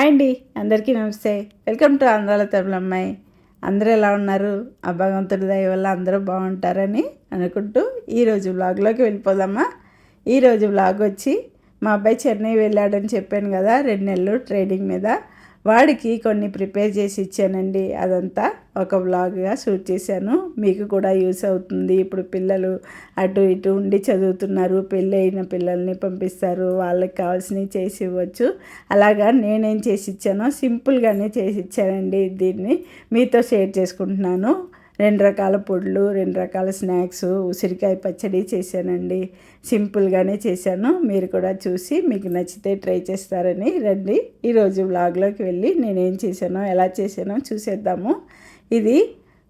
Hi అండి అందరికీ నమస్తే. వెల్కమ్ టు అందాల తమిళ అమ్మాయి. అందరూ ఎలా ఉన్నారు? ఆ భగవంతుడి దయ వల్ల అందరూ బాగుంటారని అనుకుంటూ ఈరోజు బ్లాగ్లోకి వెళ్ళిపోదామా? ఈరోజు బ్లాగ్ వచ్చి మా అబ్బాయి చెన్నై వెళ్ళాడని చెప్పాను కదా రెండు నెలలు ట్రైనింగ్ మీద. వాడికి కొన్ని ప్రిపేర్ చేసి ఇచ్చానండి. అదంతా ఒక బ్లాగ్గా షూట్ చేశాను. మీకు కూడా యూస్ అవుతుంది. ఇప్పుడు పిల్లలు అటు ఇటు ఉండి చదువుతున్నారు. పెళ్ళి అయిన పిల్లల్ని పంపిస్తారు. వాళ్ళకి కావాల్సినవి చేసి ఇవ్వచ్చు. అలాగా నేనేం చేసి ఇచ్చానో సింపుల్గానే చేసి ఇచ్చానండి. దీన్ని మీతో షేర్ చేసుకుంటున్నాను. రెండు రకాల పొడులు రెండు రకాల స్నాక్స్ ఉసిరికాయ పచ్చడి చేశానండి. సింపుల్గానే చేశాను. మీరు కూడా చూసి మీకు నచ్చితే ట్రై చేస్తారని రండి. ఈరోజు బ్లాగ్లోకి వెళ్ళి నేనేం చేశానో ఎలా చేశానో చూసేద్దాము. ఇది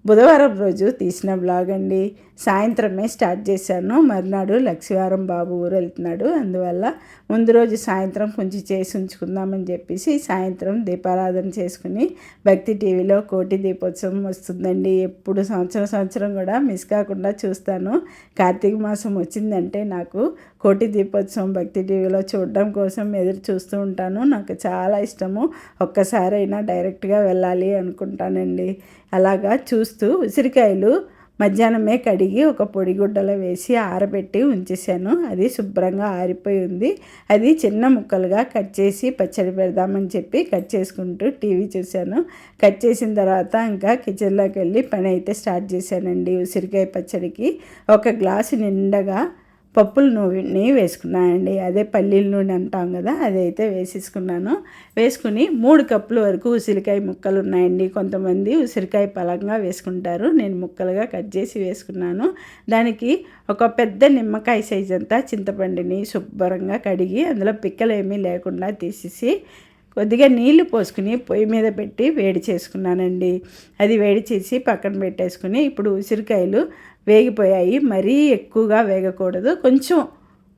బుధవారం రోజు తీసిన బ్లాగ్ అండి. సాయంత్రమే స్టార్ట్ చేశాను. మర్నాడు లక్ష్మీవారం బాబు ఊరు వెళ్తున్నాడు అందువల్ల ముందు రోజు సాయంత్రం కొంచెం చేసి ఉంచుకుందామని చెప్పేసి సాయంత్రం దీపారాధన చేసుకుని భక్తి టీవీలో కోటి దీపోత్సవం వస్తుందండి. ఎప్పుడు సంవత్సరం సంవత్సరం కూడా మిస్ కాకుండా చూస్తాను. కార్తీక మాసం వచ్చిందంటే నాకు కోటి దీపోత్సవం భక్తి టీవీలో చూడడం కోసం ఎదురు చూస్తూ ఉంటాను. నాకు చాలా ఇష్టము. ఒక్కసారైనా డైరెక్ట్గా వెళ్ళాలి అనుకుంటానండి. అలాగా చూస్తూ ఉసిరికాయలు మధ్యాహ్నమే కడిగి ఒక పొడిగుడ్డలో వేసి ఆరబెట్టి ఉంచేసాను అది శుభ్రంగా ఆరిపోయి ఉంది. అది చిన్న ముక్కలుగా కట్ చేసి పచ్చడి పెడదామని చెప్పి కట్ చేసుకుంటూ టీవీ చూశాను. కట్ చేసిన తర్వాత ఇంకా కిచెన్లోకి వెళ్ళి పని అయితే స్టార్ట్ చేశానండి ఉసిరికాయ పచ్చడికి. ఒక గ్లాసు నిండగా పప్పుల నూనె వేసుకున్నానండి. అదే పల్లీల నూనె అంటాం కదా అదైతే వేసేసుకున్నాను. వేసుకుని మూడు కప్పుల వరకు ఉసిరికాయ ముక్కలు ఉన్నాయండి. కొంతమంది ఉసిరికాయ పలంగా వేసుకుంటారు. నేను ముక్కలుగా కట్ చేసి వేసుకున్నాను. దానికి ఒక పెద్ద నిమ్మకాయ సైజ్ అంతా చింతపండుని శుభ్రంగా కడిగి అందులో పిక్కలు ఏమీ లేకుండా తీసేసి కొద్దిగా నీళ్ళు పోసుకుని పొయ్యి మీద పెట్టి వేడి చేసుకున్నానండి. అది వేడి చేసి పక్కన పెట్టేసుకుని ఇప్పుడు ఉసిరికాయలు వేగిపోయాయి. మరీ ఎక్కువగా వేగకూడదు. కొంచెం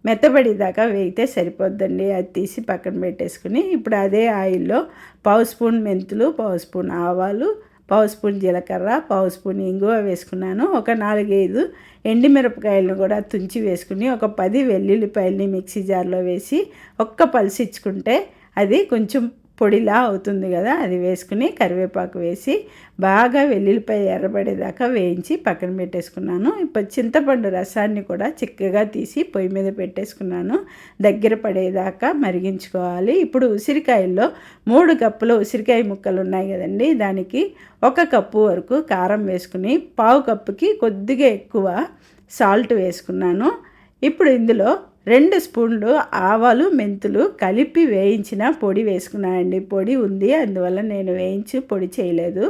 మెత్తబడేదాకా వేగితే సరిపోద్దండి. అది తీసి పక్కన పెట్టేసుకుని ఇప్పుడు అదే ఆయిల్లో పావు స్పూన్ మెంతులు పావు స్పూన్ ఆవాలు పావు స్పూన్ జీలకర్ర పావు స్పూన్ ఇంగువ వేసుకున్నాను. ఒక నాలుగైదు ఎండిమిరపకాయలను కూడా తుంచి వేసుకుని ఒక పది వెల్లుల్లిపాయలని మిక్సీ జార్లో వేసి ఒక్క పలిసిచ్చుకుంటే అది కొంచెం పొడిలా అవుతుంది కదా అది వేసుకుని కరివేపాకు వేసి బాగా వెల్లుల్లిపాయ ఎర్రబడేదాకా వేయించి పక్కన పెట్టేసుకున్నాను. ఇప్పుడు చింతపండు రసాన్ని కూడా చిక్కగా తీసి పొయ్యి మీద పెట్టేసుకున్నాను. దగ్గర పడేదాకా మరిగించుకోవాలి. ఇప్పుడు ఉసిరికాయల్లో మూడు కప్పులు ఉసిరికాయ ముక్కలు ఉన్నాయి కదండి దానికి ఒక కప్పు వరకు కారం వేసుకుని పావు కప్పుకి కొద్దిగా ఎక్కువ సాల్ట్ వేసుకున్నాను. ఇప్పుడు ఇందులో రెండు స్పూన్లు ఆవాలు మెంతులు కలిపి వేయించిన పొడి వేసుకున్నానండి. పొడి ఉంది అందువల్ల నేను వేయించి పొడి చేయలేదు.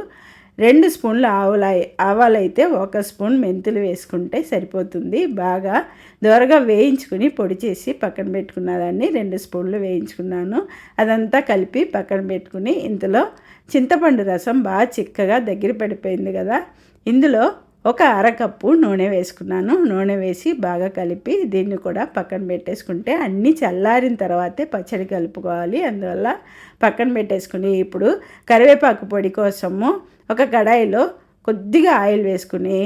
రెండు స్పూన్లు ఆవుల ఆవాలైతే ఒక స్పూన్ మెంతులు వేసుకుంటే సరిపోతుంది. బాగా దోరగా వేయించుకుని పొడి చేసి పక్కన పెట్టుకున్నదాన్ని రెండు స్పూన్లు వేయించుకున్నాను. అదంతా కలిపి పక్కన పెట్టుకుని ఇందులో చింతపండు రసం బాగా చిక్కగా దగ్గర పడిపోయింది కదా. ఇందులో ఒక అరకప్పు నూనె వేసుకున్నాను. నూనె వేసి బాగా కలిపి దీన్ని కూడా పక్కన పెట్టేసుకుంటే అన్నీ చల్లారిన తర్వాతే పచ్చడి కలుపుకోవాలి. అందువల్ల పక్కన పెట్టేసుకుని ఇప్పుడు కరివేపాకు పొడి కోసము ఒక కడాయిలో కొద్దిగా ఆయిల్ వేసుకుని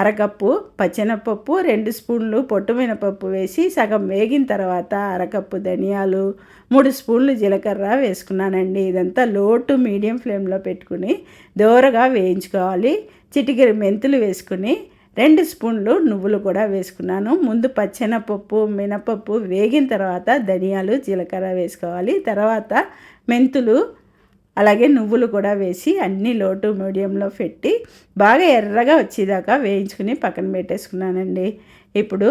అరకప్పు పచ్చెనపప్పు రెండు స్పూన్లు పొట్టు మినపప్పు వేసి సగం వేగిన తర్వాత అరకప్పు ధనియాలు మూడు స్పూన్లు జీలకర్ర వేసుకున్నానండి. ఇదంతా లో టు మీడియం ఫ్లేమ్లో పెట్టుకుని దోరగా వేయించుకోవాలి. చిటికెర మెంతులు వేసుకుని రెండు స్పూన్లు నువ్వులు కూడా వేసుకున్నాను. ముందు పచ్చెనపప్పు మినపప్పు వేగిన తర్వాత ధనియాలు జీలకర్ర వేసుకోవాలి. తర్వాత మెంతులు అలాగే నువ్వులు కూడా వేసి అన్ని లోటు మీడియంలో పెట్టి బాగా ఎర్రగా వచ్చేదాకా వేయించుకుని పక్కన పెట్టేసుకున్నానండి. ఇప్పుడు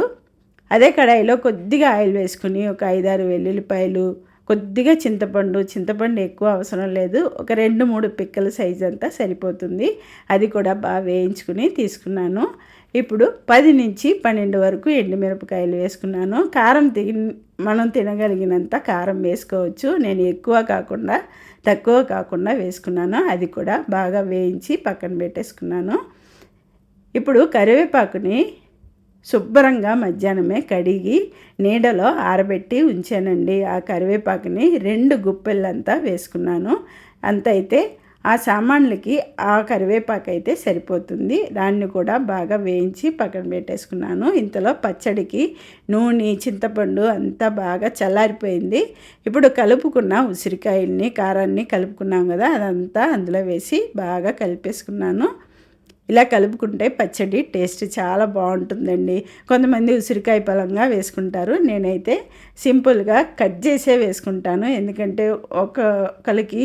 అదే కడాయిలో కొద్దిగా ఆయిల్ వేసుకుని ఒక ఐదారు వెల్లుల్లిపాయలు కొద్దిగా చింతపండు చింతపండు ఎక్కువ అవసరం లేదు. ఒక రెండు మూడు పిక్కల సైజ్ అంతా సరిపోతుంది. అది కూడా బాగా వేయించుకుని తీసుకున్నాను. ఇప్పుడు పది నుంచి పన్నెండు వరకు ఎండుమిరపకాయలు వేసుకున్నాను. కారం తిగి మనం తినగలిగినంత కారం వేసుకోవచ్చు. నేను ఎక్కువ కాకుండా తక్కువ కాకుండా వేసుకున్నాను. అది కూడా బాగా వేయించి పక్కన పెట్టేసుకున్నాను. ఇప్పుడు కరివేపాకుని శుభ్రంగా మధ్యాహ్నమే కడిగి నీడలో ఆరబెట్టి ఉంచానండి. ఆ కరివేపాకుని రెండు గుప్పెళ్ళంతా వేసుకున్నాను. అంత అయితే ఆ సామాన్లకి ఆ కరివేపాకు అయితే సరిపోతుంది. దాన్ని కూడా బాగా వేయించి పక్కన పెట్టేసుకున్నాను. ఇంతలో పచ్చడికి నూనె చింతపండు అంతా బాగా చల్లారిపోయింది. ఇప్పుడు కలుపుకున్న ఉసిరికాయల్ని కారాన్ని కలుపుకున్నాం కదా అదంతా అందులో వేసి బాగా కలిపేసుకున్నాను. ఇలా కలుపుకుంటే పచ్చడి టేస్ట్ చాలా బాగుంటుందండి. కొంతమంది ఉసిరికాయ పలంగా వేసుకుంటారు. నేనైతే సింపుల్గా కట్ చేసే వేసుకుంటాను. ఎందుకంటే ఒక కలికి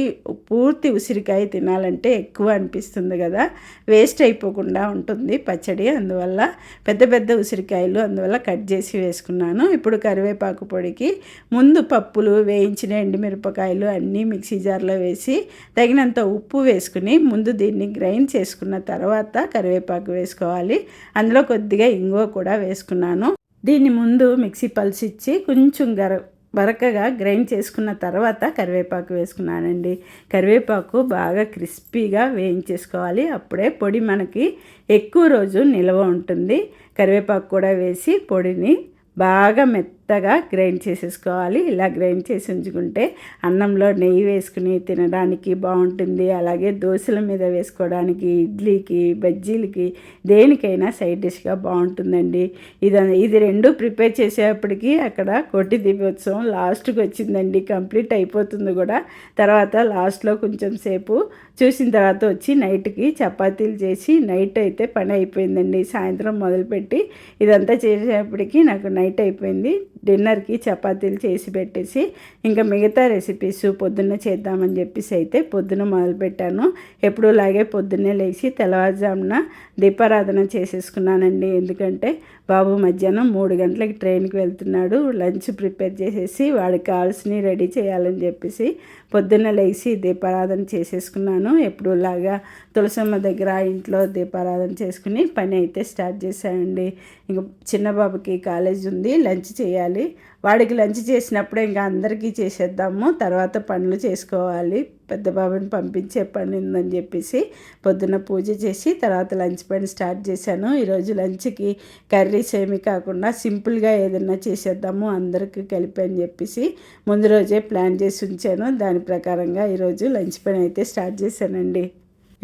పూర్తి ఉసిరికాయ తినాలంటే ఎక్కువ అనిపిస్తుంది కదా. వేస్ట్ అయిపోకుండా ఉంటుంది పచ్చడి. అందువల్ల పెద్ద పెద్ద ఉసిరికాయలు అందువల్ల కట్ చేసి వేసుకున్నాను. ఇప్పుడు కరివేపాకు పొడికి ముందు పప్పులు వేయించిన ఎండుమిరపకాయలు అన్నీ మిక్సీ జార్లో వేసి తగినంత ఉప్పు వేసుకుని ముందు దీన్ని గ్రైండ్ చేసుకున్న తర్వాత కరివేపాకు వేసుకోవాలి. అందులో కొద్దిగా ఇంగువ కూడా వేసుకున్నాను. దీన్ని ముందు మిక్సీ పల్సిచ్చి కొంచెం గర బరకగా గ్రైండ్ చేసుకున్న తర్వాత కరివేపాకు వేసుకున్నానండి. కరివేపాకు బాగా క్రిస్పీగా వేయించేసుకోవాలి. అప్పుడే పొడి మనకి ఎక్కువ రోజు నిల్వ ఉంటుంది. కరివేపాకు కూడా వేసి పొడిని బాగా మెత్తగా గ్రైండ్ చేసేసుకోవాలి. ఇలా గ్రైండ్ చేసి ఉంచుకుంటే అన్నంలో నెయ్యి వేసుకుని తినడానికి బాగుంటుంది. అలాగే దోశల మీద వేసుకోవడానికి ఇడ్లీకి బజ్జీలకి దేనికైనా సైడ్ డిష్గా బాగుంటుందండి. ఇది ఇది రెండు ప్రిపేర్ చేసేప్పటికి అక్కడ కోటి దీపోత్సవం లాస్ట్కి వచ్చిందండి. కంప్లీట్ అయిపోతుంది కూడా. తర్వాత లాస్ట్లో కొంచెం సేపు చూసిన తర్వాత వచ్చి నైట్కి చపాతీలు చేసి నైట్ అయితే పని అయిపోయిందండి. సాయంత్రం మొదలుపెట్టి ఇదంతా చేసేప్పటికి నాకు నైట్ అయిపోయింది. డిన్నర్కి చపాతీలు చేసి పెట్టేసి ఇంకా మిగతా రెసిపీస్ పొద్దున్న చేద్దామని చెప్పేసి అయితే పొద్దున మొదలుపెట్టాను. ఎప్పుడూలాగే పొద్దున్నే లేచి తెల్లవారుజామున దీపారాధన చేసేసుకున్నానండి. ఎందుకంటే బాబు మధ్యాహ్నం మూడు గంటలకి ట్రైన్కి వెళ్తున్నాడు. లంచ్ ప్రిపేర్ చేసేసి వాడికి కావాల్సినవి రెడీ చేయాలని చెప్పేసి పొద్దున్న లేచి దీపారాధన చేసేసుకున్నాను. ఎప్పుడులాగా తులసమ్మ దగ్గర ఇంట్లో దీపారాధన చేసుకుని పని అయితే స్టార్ట్ చేశానండి. ఇంక చిన్న బాబుకి కాలేజ్ ఉంది లంచ్ చేయాలి. వాడికి లంచ్ చేసినప్పుడే ఇంకా అందరికీ చేసేద్దాము. తర్వాత పనులు చేసుకోవాలి. పెద్ద బాబుని పంపించే పని ఉందని చెప్పేసి పొద్దున్న పూజ చేసి తర్వాత లంచ్ పని స్టార్ట్ చేశాను. ఈరోజు లంచ్కి కర్రీస్ ఏమి కాకుండా సింపుల్గా ఏదైనా చేసేద్దాము అందరికీ కలిపి అని చెప్పేసి ముందు రోజే ప్లాన్ చేసి ఉంచాను. దాని ప్రకారంగా ఈరోజు లంచ్ పని అయితే స్టార్ట్ చేశానండి.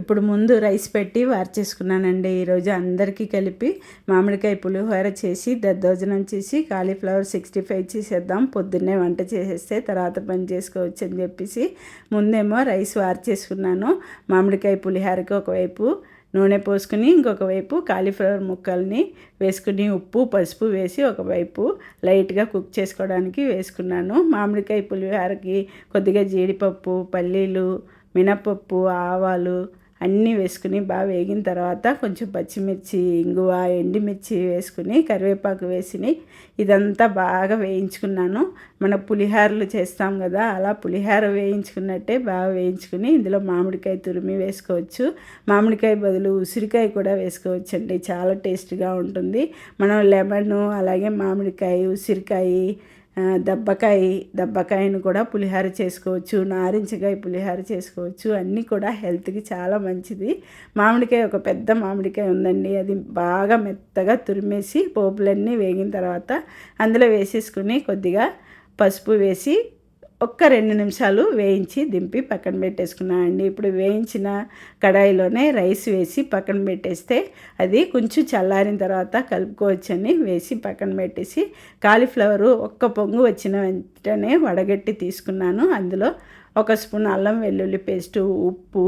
ఇప్పుడు ముందు రైస్ పెట్టి వార్చేసుకున్నానండి. ఈరోజు అందరికీ కలిపి మామిడికాయ పులిహోర చేసి దద్దోజనం చేసి కాలీఫ్లవర్ సిక్స్టీ ఫైవ్ చేసేద్దాం. పొద్దున్నే వంట చేసేస్తే తర్వాత పని చేసుకోవచ్చు అని చెప్పేసి ముందేమో రైస్ వార్చేసుకున్నాను. మామిడికాయ పులిహోరకి ఒకవైపు నూనె పోసుకుని ఇంకొక వైపు కాలీఫ్లవర్ ముక్కల్ని వేసుకుని ఉప్పు పసుపు వేసి ఒకవైపు లైట్గా కుక్ చేసుకోవడానికి వేసుకున్నాను. మామిడికాయ పులిహోరకి కొద్దిగా జీడిపప్పు పల్లీలు మినపప్పు ఆవాలు అన్నీ వేసుకుని బాగా వేగిన తర్వాత కొంచెం పచ్చిమిర్చి ఇంగువ ఎండిమిర్చి వేసుకుని కరివేపాకు వేసి ఇదంతా బాగా వేయించుకున్నాను. మన పులిహారలు చేస్తాం కదా అలా పులిహార వేయించుకున్నట్టే బాగా వేయించుకుని ఇందులో మామిడికాయ తురిమి వేసుకోవచ్చు. మామిడికాయ బదులు ఉసిరికాయ కూడా వేసుకోవచ్చు అండి చాలా టేస్ట్గా ఉంటుంది. మనం లెమన్ అలాగే మామిడికాయ ఉసిరికాయ దబ్బకాయ దబ్బకాయను కూడా పులిహార చేసుకోవచ్చు నారింజకాయ పులిహార చేసుకోవచ్చు. అన్నీ కూడా హెల్త్కి చాలా మంచిది. మామిడికాయ ఒక పెద్ద మామిడికాయ ఉందండి. అది బాగా మెత్తగా తురిమేసి పోపులన్నీ వేగిన తర్వాత అందులో వేసేసుకుని కొద్దిగా పసుపు వేసి ఒక్క రెండు నిమిషాలు వేయించి దింపి పక్కన పెట్టేసుకున్నాను అండి. ఇప్పుడు వేయించిన కడాయిలోనే రైస్ వేసి పక్కన పెట్టేస్తే అది కొంచెం చల్లారిన తర్వాత కలుపుకోవచ్చని వేసి పక్కన పెట్టేసి కాలీఫ్లవరు ఒక్క పొంగు వచ్చిన వెంటనే వడగట్టి తీసుకున్నాను. అందులో ఒక స్పూన్ అల్లం వెల్లుల్లి పేస్టు ఉప్పు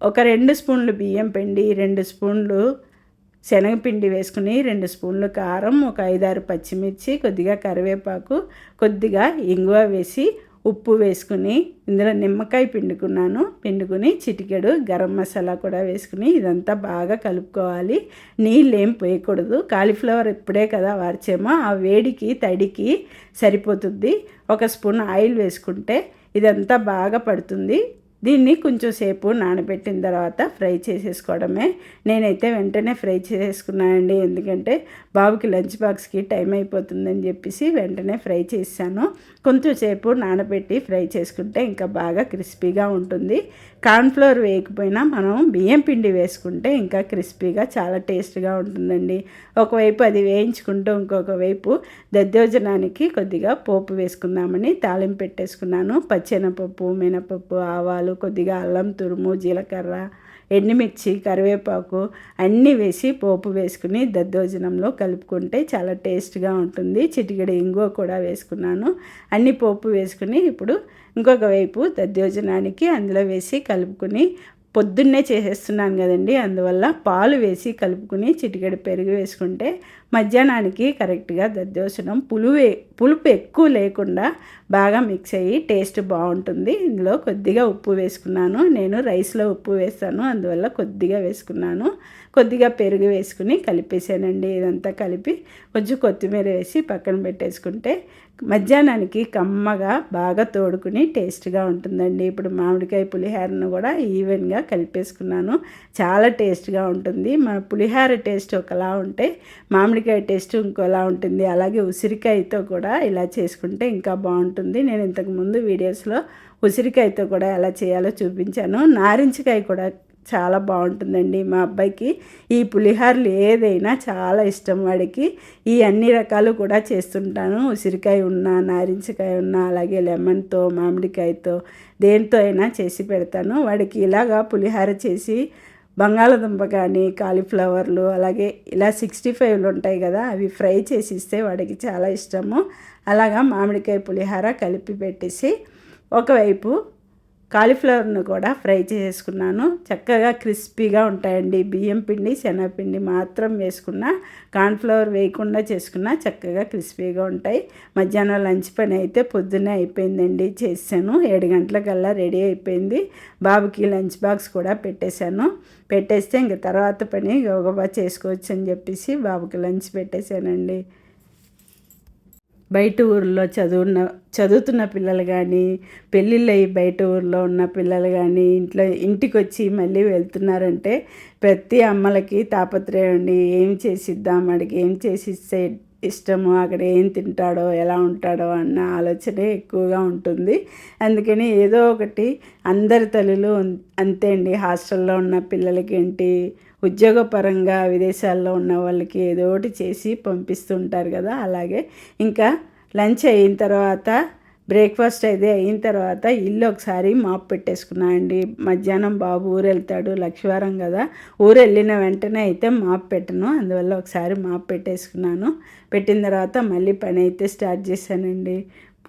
ఒక రెండు స్పూన్లు బియ్యం పిండి రెండు స్పూన్లు శనగపిండి వేసుకుని రెండు స్పూన్లు కారం ఒక ఐదారు పచ్చిమిర్చి కొద్దిగా కరివేపాకు కొద్దిగా ఇంగువ వేసి ఉప్పు వేసుకుని ఇందులో నిమ్మకాయ పిండుకున్నాను. పిండుకుని చిటికెడు గరం మసాలా కూడా వేసుకుని ఇదంతా బాగా కలుపుకోవాలి. నీళ్ళు ఏం పోయకూడదు. కాలీఫ్లవర్ ఇప్పుడే కదా వార్చేమో ఆ వేడికి తడికి సరిపోతుంది. ఒక స్పూన్ ఆయిల్ వేసుకుంటే ఇదంతా బాగా పడుతుంది. దీన్ని కొంచెం సేపు నానబెట్టిన తర్వాత ఫ్రై చేసేసుకోవడమే. నేనైతే వెంటనే ఫ్రై చేసేసుకున్నానండి. ఎందుకంటే బాబుకి లంచ్ బాక్స్కి టైం అయిపోతుందని చెప్పేసి వెంటనే ఫ్రై చేశాను. కొంచెంసేపు నానబెట్టి ఫ్రై చేసుకుంటే ఇంకా బాగా క్రిస్పీగా ఉంటుంది. కార్న్ఫ్లోర్ వేయకపోయినా మనం బియ్యం పిండి వేసుకుంటే ఇంకా క్రిస్పీగా చాలా టేస్ట్గా ఉంటుందండి. ఒకవైపు అది వేయించుకుంటూ ఇంకొక వైపు దద్దోజనానికి కొద్దిగా పోపు వేసుకుందామని తాలింపు పెట్టేసుకున్నాను. పచ్చెనపప్పు మినపప్పు ఆవాలు కొద్దిగా అల్లం తురుము జీలకర్ర ఎండుమిర్చి కరివేపాకు అన్నీ వేసి పోపు వేసుకుని దద్దోజనంలో కలుపుకుంటే చాలా టేస్ట్గా ఉంటుంది. చిటికెడు ఇంగువ కూడా వేసుకున్నాను. అన్ని పోపు వేసుకుని ఇప్పుడు ఇంకొక వైపు దద్దోజనానికి అందులో వేసి కలుపుకుని పొద్దున్నే చేసేస్తున్నాను కదండి. అందువల్ల పాలు వేసి కలుపుకుని చిటికెడు పెరుగు వేసుకుంటే మధ్యాహ్నానికి కరెక్ట్గా దద్దోసనం పులువే పులుపు ఎక్కువ లేకుండా బాగా మిక్స్ అయ్యి టేస్ట్ బాగుంటుంది. ఇందులో కొద్దిగా ఉప్పు వేసుకున్నాను. నేను రైస్లో ఉప్పు వేస్తాను. అందువల్ల కొద్దిగా వేసుకున్నాను. కొద్దిగా పెరుగు వేసుకుని కలిపేసానండి. ఇదంతా కలిపి కొంచెం కొత్తిమీర వేసి పక్కన పెట్టేసుకుంటే మధ్యాహ్నానికి కమ్మగా బాగా తోడుకుని టేస్ట్గా ఉంటుందండి. ఇప్పుడు మామిడికాయ పులిహోరను కూడా ఈవెన్గా కలిపేసుకున్నాను. చాలా టేస్ట్గా ఉంటుంది. మన పులిహోర టేస్ట్ ఒకలా ఉంటే మామిడికాయ టేస్ట్ ఇంకోలా ఉంటుంది. అలాగే ఉసిరికాయతో కూడా ఇలా చేసుకుంటే ఇంకా బాగుంటుంది. నేను ఇంతకుముందు వీడియోస్లో ఉసిరికాయతో కూడా ఎలా చేయాలో చూపించాను. నారింజకాయ కూడా చాలా బాగుంటుందండి. మా అబ్బాయికి ఈ పులిహోరలు ఏదైనా చాలా ఇష్టం వాడికి. ఈ అన్ని రకాలు కూడా చేస్తుంటాను. ఉసిరికాయ ఉన్న నారింజకాయ ఉన్న అలాగే లెమన్తో మామిడికాయతో దేంతో అయినా చేసి పెడతాను. వాడికి ఇలాగా పులిహోర చేసి బంగాళదుంప కానీ కాలీఫ్లవర్లు అలాగే ఇలా సిక్స్టీ ఫైవ్లు ఉంటాయి కదా అవి ఫ్రై చేసి ఇస్తే వాడికి చాలా ఇష్టము. అలాగా మామిడికాయ పులిహోర కలిపి పెట్టేసి ఒకవైపు కాలీఫ్లవర్ను కూడా ఫ్రై చేసుకున్నాను. చక్కగా క్రిస్పీగా ఉంటాయండి. బియ్యం పిండి శనగపిండి మాత్రం వేసుకున్న కార్న్ఫ్లవర్ వేయకుండా చేసుకున్నా చక్కగా క్రిస్పీగా ఉంటాయి. మధ్యాహ్నం లంచ్ పని అయితే పొద్దున్నే అయిపోయిందండి. చేశాను. ఏడు గంటలకల్లా రెడీ అయిపోయింది. బాబుకి లంచ్ బాక్స్ కూడా పెట్టేశాను. పెట్టేస్తే ఇంక తర్వాత పని గబగబా చేసుకోవచ్చు అని చెప్పేసి బాబుకి లంచ్ పెట్టేశానండి. బయట ఊర్లో చదువున్న చదువుతున్న పిల్లలు కానీ పెళ్ళిళ్ళయి బయట ఊర్లో ఉన్న పిల్లలు కానీ ఇంట్లో ఇంటికి వచ్చి మళ్ళీ వెళ్తున్నారంటే ప్రతి అమ్మలకి తాపత్రయం ఉండి ఏం చేసిద్దాం అడిగి ఏం చేసి ఇస్తే ఇష్టము అక్కడ ఏం తింటాడో ఎలా ఉంటాడో అన్న ఆలోచనే ఎక్కువగా ఉంటుంది. అందుకని ఏదో ఒకటి అందరి తల్లులు అంతే అండి. హాస్టల్లో ఉన్న పిల్లలకి ఏంటి ఉద్యోగపరంగా విదేశాల్లో ఉన్న వాళ్ళకి ఏదో ఒకటి చేసి పంపిస్తుంటారు కదా అలాగే. ఇంకా లంచ్ అయిన తర్వాత బ్రేక్ఫాస్ట్ అయితే అయిన తర్వాత ఇల్లు ఒకసారి మాప్ పెట్టేసుకున్నా అండి. మధ్యాహ్నం బాబు ఊరు వెళ్తాడు లక్షవారం కదా. ఊరు వెళ్ళిన వెంటనే అయితే మాప్ పెట్టను. అందువల్ల ఒకసారి మాప్ పెట్టేసుకున్నాను. పెట్టిన తర్వాత మళ్ళీ పని అయితే స్టార్ట్ చేశానండి.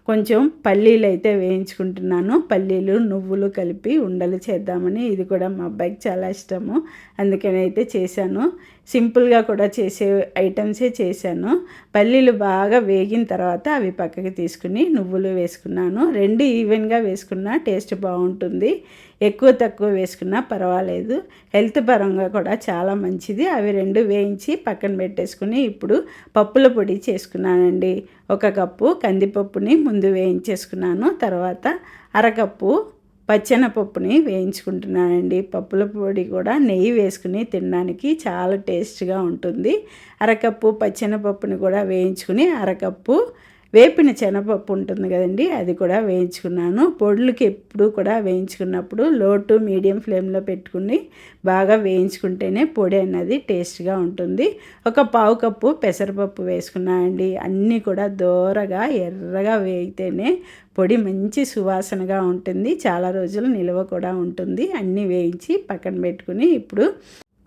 కొంచెం పల్లీలు అయితే వేయించుకుంటున్నాను. పల్లీలు నువ్వులు కలిపి ఉండలు చేద్దామని. ఇది కూడా మా అబ్బాయికి చాలా ఇష్టము. అందుకని అయితే చేశాను. సింపుల్గా కూడా చేసే ఐటమ్సే చేశాను. పల్లీలు బాగా వేగిన తర్వాత అవి పక్కకి తీసుకుని నువ్వులు వేసుకున్నాను. రెండు ఈవెన్గా వేసుకున్నా టేస్ట్ బాగుంటుంది. ఎక్కువ తక్కువ వేసుకున్నా పర్వాలేదు. హెల్త్ పరంగా కూడా చాలా మంచిది. అవి రెండు వేయించి పక్కన పెట్టేసుకుని ఇప్పుడు పప్పుల పొడి చేసుకున్నానండి. ఒక కప్పు కందిపప్పుని ముందు వేయించేసుకున్నాను. తర్వాత అరకప్పు పచ్చెనపప్పుని వేయించుకుంటున్నానండి. పప్పుల పొడి కూడా నెయ్యి వేసుకుని తినడానికి చాలా టేస్ట్గా ఉంటుంది. అరకప్పు పచ్చెనపప్పుని కూడా వేయించుకుని అరకప్పు వేపిన శనగపప్పు ఉంటుంది కదండి అది కూడా వేయించుకున్నాను. పొడులకి ఎప్పుడు కూడా వేయించుకున్నప్పుడు లో టు మీడియం ఫ్లేమ్లో పెట్టుకుని బాగా వేయించుకుంటేనే పొడి అన్నది టేస్ట్గా ఉంటుంది. ఒక పావు కప్పు పెసరపప్పు వేసుకున్నానండి అన్నీ కూడా దోరగా ఎర్రగా వేయితేనే పొడి మంచి సువాసనగా ఉంటుంది. చాలా రోజులు నిల్వ కూడా ఉంటుంది. అన్నీ వేయించి పక్కన పెట్టుకుని ఇప్పుడు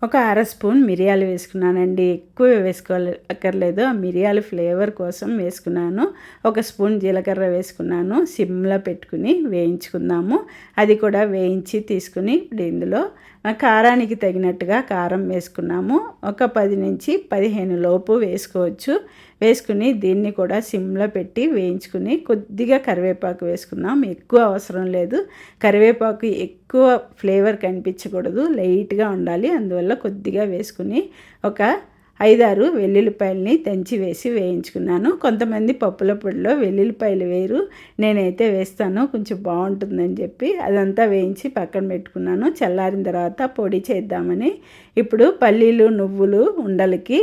ఒక అర స్పూన్ మిరియాలు వేసుకున్నానండి. ఎక్కువ వేసుకోవాలి అక్కర్లేదు. ఆ మిరియాలు ఫ్లేవర్ కోసం వేసుకున్నాను. ఒక స్పూన్ జీలకర్ర వేసుకున్నాను. సిమ్లో పెట్టుకుని వేయించుకుందాము. అది కూడా వేయించి తీసుకుని ఇప్పుడు ఇందులో కారానికి తగినట్టుగా కారం వేసుకున్నాము. ఒక పది నుంచి పదిహేను లోపు వేసుకోవచ్చు. వేసుకుని దీన్ని కూడా సిమ్లో పెట్టి వేయించుకుని కొద్దిగా కరివేపాకు వేసుకున్నాం ఎక్కువ అవసరం లేదు. కరివేపాకు ఎక్కువ ఫ్లేవర్ కనిపించకూడదు. లైట్గా ఉండాలి. అందువల్ల కొద్దిగా వేసుకుని ఒక ఐదారు వెల్లుల్లిపాయలని దంచి వేసి వేయించుకున్నాను. కొంతమంది పప్పుల పొడిలో వెల్లుల్లిపాయలు వేరు నేనైతే వేస్తాను కొంచెం బాగుంటుందని చెప్పి అదంతా వేయించి పక్కన పెట్టుకున్నాను. చల్లారిన తర్వాత పొడి చేద్దామని. ఇప్పుడు పల్లీలు నువ్వులు ఉండలకి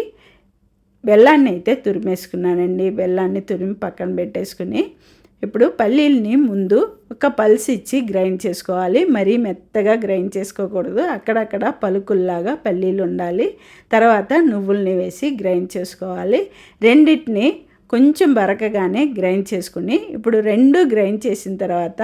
బెల్లాన్ని అయితే తురిమేసుకున్నానండి. బెల్లాన్ని తురిమి పక్కన పెట్టేసుకుని. ఇప్పుడు పల్లీల్ని ముందు ఒక పల్స్ ఇచ్చి గ్రైండ్ చేసుకోవాలి. మరీ మెత్తగా గ్రైండ్ చేసుకోకూడదు. అక్కడక్కడ పలుకుల్లాగా పల్లీలు ఉండాలి. తర్వాత నువ్వుల్ని వేసి గ్రైండ్ చేసుకోవాలి. రెండింటిని కొంచెం బరకగానే గ్రైండ్ చేసుకుని ఇప్పుడు రెండు గ్రైండ్ చేసిన తర్వాత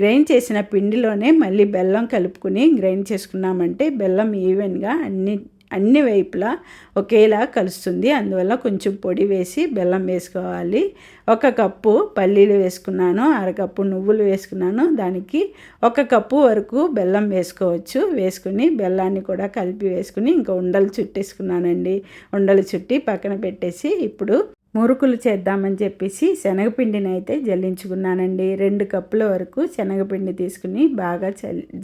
గ్రైండ్ చేసిన పిండిలోనే మళ్ళీ బెల్లం కలుపుకుని గ్రైండ్ చేసుకున్నామంటే బెల్లం ఈవెన్గా అన్ని అన్ని వైపులా ఒకేలా కలుస్తుంది. అందువల్ల కొంచెం పొడి వేసి బెల్లం వేసుకోవాలి. ఒక కప్పు పల్లీలు వేసుకున్నాను అరకప్పు నువ్వులు వేసుకున్నాను. దానికి ఒక కప్పు వరకు బెల్లం వేసుకోవచ్చు. వేసుకుని బెల్లాన్ని కూడా కలిపి వేసుకుని ఇంకా ఉండలు చుట్టేసుకున్నానండి. ఉండలు చుట్టి పక్కన పెట్టేసి ఇప్పుడు మురుకులు చేద్దామని చెప్పేసి శనగపిండిని అయితే జల్లించుకున్నానండి. రెండు కప్పుల వరకు శనగపిండి తీసుకుని బాగా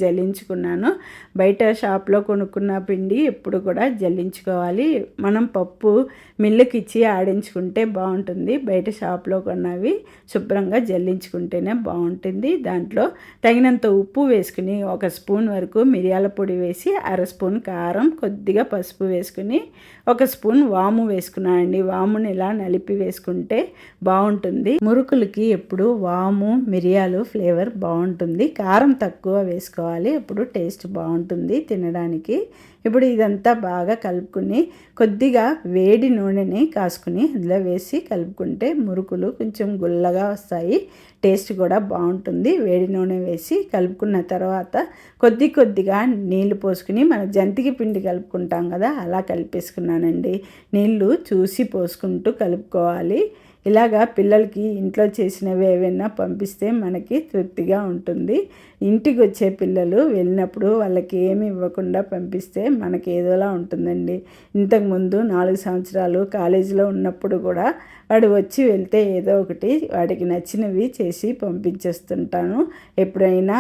జల్లించుకున్నాను. బయట షాప్లో కొనుక్కున్న పిండి ఎప్పుడు కూడా జల్లించుకోవాలి. మనం పప్పు మిల్లుకి ఇచ్చి ఆడించుకుంటే బాగుంటుంది. బయట షాప్లో కొన్నవి శుభ్రంగా జల్లించుకుంటేనే బాగుంటుంది. దాంట్లో తగినంత ఉప్పు వేసుకుని ఒక స్పూన్ వరకు మిరియాల పొడి వేసి అర స్పూన్ కారం కొద్దిగా పసుపు వేసుకుని ఒక స్పూన్ వాము వేసుకున్నానండి. వాముని ఇలా నలిపి వేసుకుంటే బాగుంటుంది. మురుకులకి ఎప్పుడు వాము మిరియాలు ఫ్లేవర్ బాగుంటుంది. కారం తక్కువ వేసుకోవాలి. అప్పుడు టేస్ట్ బాగుంటుంది తినడానికి. ఇప్పుడు ఇదంతా బాగా కలుపుకుని కొద్దిగా వేడి నూనెని కాసుకుని అందులో వేసి కలుపుకుంటే మురుకులు కొంచెం గుల్లగా వస్తాయి. టేస్ట్ కూడా బాగుంటుంది. వేడి నూనె వేసి కలుపుకున్న తర్వాత కొద్ది కొద్దిగా నీళ్ళు పోసుకుని మన జంతికి పిండి కలుపుకుంటాం కదా అలా కలిపేసుకున్నానండి. నీళ్ళు చూసి పోసుకుంటూ కలుపుకోవాలి. ఇలాగా పిల్లలకి ఇంట్లో చేసినవి ఏవైనా పంపిస్తే మనకి తృప్తిగా ఉంటుంది. ఇంటికి వచ్చే పిల్లలు వెళ్ళినప్పుడు వాళ్ళకి ఏమి ఇవ్వకుండా పంపిస్తే మనకి ఏదోలా ఉంటుందండి. ఇంతకుముందు నాలుగు సంవత్సరాలు కాలేజీలో ఉన్నప్పుడు కూడా వాడు వచ్చి వెళ్తే ఏదో ఒకటి వాడికి నచ్చినవి చేసి పంపించేస్తుంటాను. ఎప్పుడైనా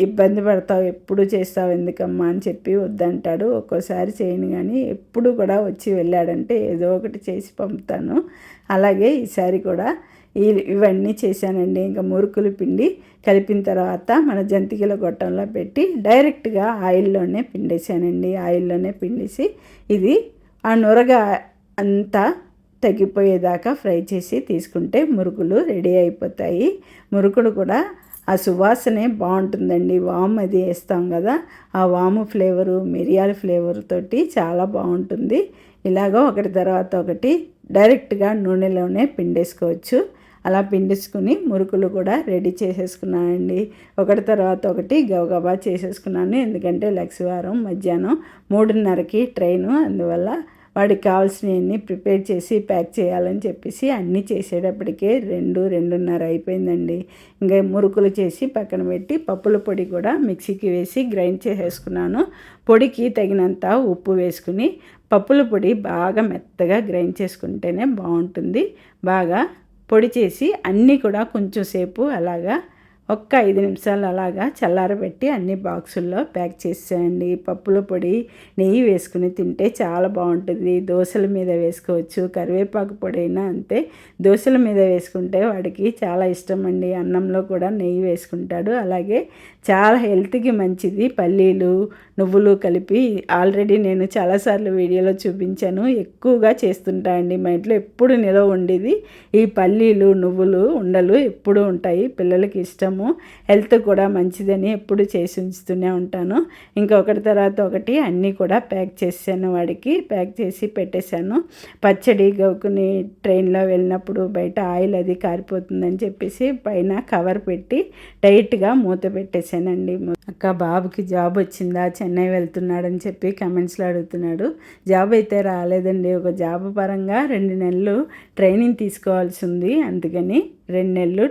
ఇబ్బంది పడతావు ఎప్పుడు చేస్తావు ఎందుకమ్మా అని చెప్పి వద్దంటాడు. ఒక్కోసారి చేయను కానీ ఎప్పుడు కూడా వచ్చి వెళ్ళాడంటే ఏదో ఒకటి చేసి పంపుతాను. అలాగే ఈసారి కూడా ఈ ఇవన్నీ చేశానండి. ఇంకా మురుకులు పిండి కలిపిన తర్వాత మన జంతికల గొట్టంలో పెట్టి డైరెక్ట్గా ఆయిల్లోనే పిండేసానండి ఆయిల్లోనే పిండేసి ఇది ఆ నురగ అంతా తగ్గిపోయేదాకా ఫ్రై చేసి తీసుకుంటే మురుకులు రెడీ అయిపోతాయి. మురుకులు కూడా ఆ సువాసనే బాగుంటుందండి. వాము అది వేస్తాం కదా ఆ వాము ఫ్లేవరు మిరియాల ఫ్లేవర్ తోటి చాలా బాగుంటుంది. ఇలాగో ఒకటి తర్వాత ఒకటి డైరెక్ట్గా నూనెలోనే పిండేసుకోవచ్చు. అలా పిండేసుకుని మురుకులు కూడా రెడీ చేసేసుకున్నానండి. ఒకటి తర్వాత ఒకటి గబగబా చేసేసుకున్నాను. ఎందుకంటే లక్ష్మీవారం మధ్యాహ్నం మూడున్నరకి ట్రైను. అందువల్ల వాడికి కావాల్సినవన్నీ ప్రిపేర్ చేసి ప్యాక్ చేయాలని చెప్పేసి అన్నీ చేసేటప్పటికే రెండు రెండున్నర అయిపోయిందండి. ఇంకా మురుకులు చేసి పక్కన పెట్టి పప్పుల పొడి కూడా మిక్సీకి వేసి గ్రైండ్ చేసేసుకున్నాను. పొడికి తగినంత ఉప్పు వేసుకుని పప్పుల పొడి బాగా మెత్తగా గ్రైండ్ చేసుకుంటేనే బాగుంటుంది. బాగా పొడి చేసి అన్నీ కూడా కొంచెం సేపు అలాగా ఒక్క ఐదు నిమిషాలు అలాగా చల్లారబెట్టి అన్ని బాక్సుల్లో ప్యాక్ చేసేయండి. పప్పుల పొడి నెయ్యి వేసుకుని తింటే చాలా బాగుంటుంది. దోశల మీద వేసుకోవచ్చు. కరివేపాకు పొడి అయినా అంతే. దోశల మీద వేసుకుంటే వాడికి చాలా ఇష్టం అండి. అన్నంలో కూడా నెయ్యి వేసుకుంటాడు. అలాగే చాలా హెల్త్కి మంచిది. పల్లీలు నువ్వులు కలిపి ఆల్రెడీ నేను చాలాసార్లు వీడియోలో చూపించాను. ఎక్కువగా చేస్తుంటా అండి. మా ఇంట్లో ఎప్పుడు నిలవ ఉండేది. ఈ పల్లీలు నువ్వులు ఉండలు ఎప్పుడు ఉంటాయి. పిల్లలకి ఇష్టము. హెల్త్ కూడా మంచిదని ఎప్పుడు చేసి ఉంచుతూనే ఉంటాను. ఇంకొకటి తర్వాత ఒకటి అన్నీ కూడా ప్యాక్ చేశాను వాడికి. ప్యాక్ చేసి పెట్టేశాను. పచ్చడి గౌకుని ట్రైన్లో వెళ్ళినప్పుడు బయట ఆయిల్ అది కారిపోతుందని చెప్పేసి పైన కవర్ పెట్టి టైట్గా మూత పెట్టేశాను. పెట్టేశానండి అక్క బాబుకి జాబ్ వచ్చిందా? చెన్నై వెళ్తున్నాడని చెప్పి కమెంట్స్లో అడుగుతున్నాడు. జాబ్ అయితే రాలేదండి. ఒక జాబ్ పరంగా రెండు నెలలు ట్రైనింగ్ తీసుకోవాల్సి ఉంది. అందుకని రెండు నెలలు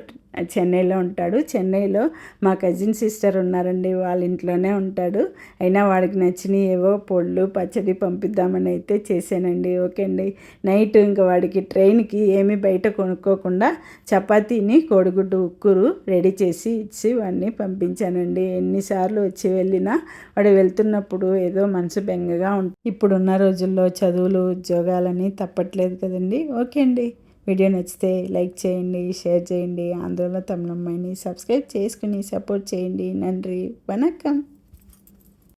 చెన్నైలో ఉంటాడు. చెన్నైలో మా కజిన్ సిస్టర్ ఉన్నారండి వాళ్ళ ఇంట్లోనే ఉంటాడు. అయినా వాడికి నచ్చిన ఏవో పొళ్ళు పచ్చడి పంపిద్దామని అయితే చేశానండి. ఓకే అండి. నైట్ ఇంకా వాడికి ట్రైన్కి ఏమి బయట కొనుక్కోకుండా చపాతీని కోడిగుడ్డు ఉక్కురు రెడీ చేసి ఇచ్చి వాడిని పంపించానండి. ఎన్నిసార్లు వచ్చి వెళ్ళినా వాడు వెళ్తున్నప్పుడు ఏదో మనసు బెంగగా ఉంటుంది ఇప్పుడున్న రోజుల్లో చదువులు ఉద్యోగాలని తప్పట్లేదు కదండి. ఓకే అండి. వీడియో నచ్చితే లైక్ చేయండి షేర్ చేయండి. ఆందోళన తమిళమ్మాయిని సబ్స్క్రైబ్ చేసుకుని సపోర్ట్ చేయండి. నండ్రి వనక్కం.